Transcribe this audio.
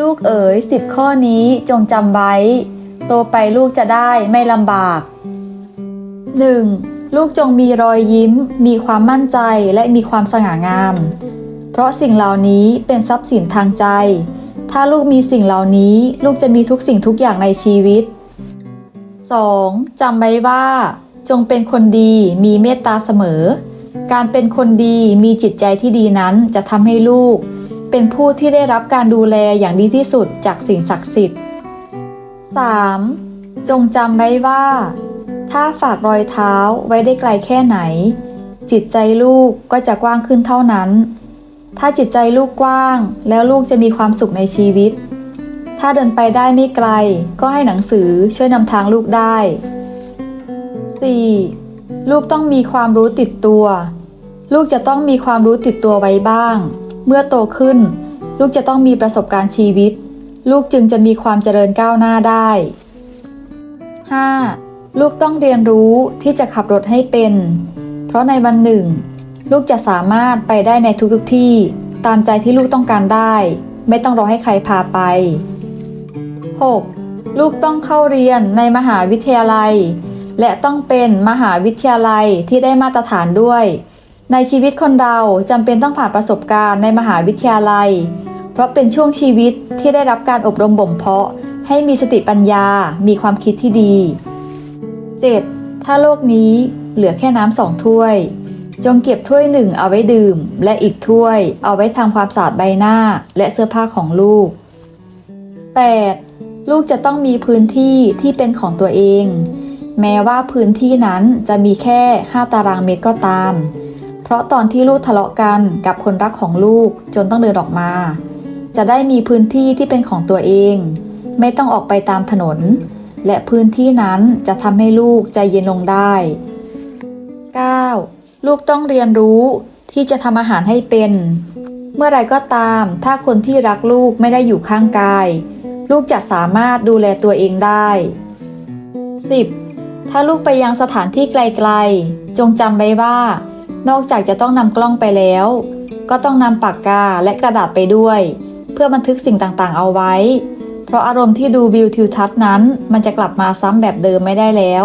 ลูกเอ๋ยสิบข้อนี้จงจำไว้ โตไปลูกจะได้ไม่ลำบาก 1. ลูกจงมีรอยยิ้ม มีความมั่นใจและมีความสง่างาม เพราะสิ่งเหล่านี้เป็นทรัพย์สินทางใจ ถ้าลูกมีสิ่งเหล่านี้ ลูกจะมีทุกสิ่งทุกอย่างในชีวิต 2. จำไว้ว่า จงเป็นคนดีมีเมตตาเสมอ การเป็นคนดีมีจิตใจที่ดีนั้นจะทำให้ลูก เป็นผู้ที่ได้รับการดูแลอย่างดีที่สุดจากสิ่งศักดิ์สิทธิ์ 3. จงจำไว้ว่า ถ้าฝากรอยเท้าไว้ได้ไกลแค่ไหน จิตใจลูกก็จะกว้างขึ้นเท่านั้น ถ้าจิตใจลูกกว้างแล้วลูกจะมีความสุขในชีวิต ถ้าเดินไปได้ไม่ไกล ก็ให้หนังสือช่วยนำทางลูกได้ 4. ลูกต้องมีความรู้ติดตัว ลูกจะต้องมีความรู้ติดตัวไว้บ้าง เมื่อโตขึ้น ลูกจะต้องมีประสบการณ์ชีวิต ลูกจึงจะมีความเจริญก้าวหน้าได้ 5. ลูกต้องเรียนรู้ที่จะขับรถให้เป็น เพราะในวันหนึ่ง ลูกจะสามารถไปได้ในทุกๆที่ ตามใจที่ลูกต้องการได้ ไม่ต้องรอให้ใครพาไป 6. ลูกต้องเข้าเรียนในมหาวิทยาลัย และต้องเป็นมหาวิทยาลัยที่ได้มาตรฐานด้วย ในชีวิตคนเราจำเป็นต้องผ่านประสบการณ์ในมหาวิทยาลัย เพราะเป็นช่วงชีวิตที่ได้รับการอบรมบ่มเพาะ ให้มีสติปัญญา มีความคิดที่ดี 7. ถ้าโลกนี้เหลือแค่น้ำสองถ้วย จงเก็บถ้วยหนึ่งเอาไว้ดื่ม และอีกถ้วยเอาไว้ทำความสะอาดใบหน้าและเสื้อผ้าของลูก 8. ลูกจะต้องมีพื้นที่ที่เป็นของตัวเอง แม้ว่าพื้นที่นั้นจะมีแค่ 5 ตารางเมตรก็ตาม ราะตอนที่ลูกทะเลาะกันกับคนรักของลูกจนต้องเดินออกมา จะได้มีพื้นที่ที่เป็นของตัวเอง ไม่ต้องออกไปตามถนน และพื้นที่นั้นจะทำให้ลูกใจเย็นลงได้ 9. ลูกต้องเรียนรู้ที่จะทำอาหารให้เป็น เมื่อไรก็ตามถ้าคนที่รักลูกไม่ได้อยู่ข้างกาย ลูกจะสามารถดูแลตัวเองได้ 10. ถ้าลูกไปยังสถานที่ไกลๆ จงจำไว้ว่า นอกจากจะต้องนำกล้องไปแล้ว ก็ต้องนำปากกาและกระดาษไปด้วย เพื่อบันทึกสิ่งต่างๆ เอาไว้ เพราะอารมณ์ที่ดูวิวทิวทัศน์นั้น มันจะกลับมาซ้ำแบบเดิมไม่ได้แล้ว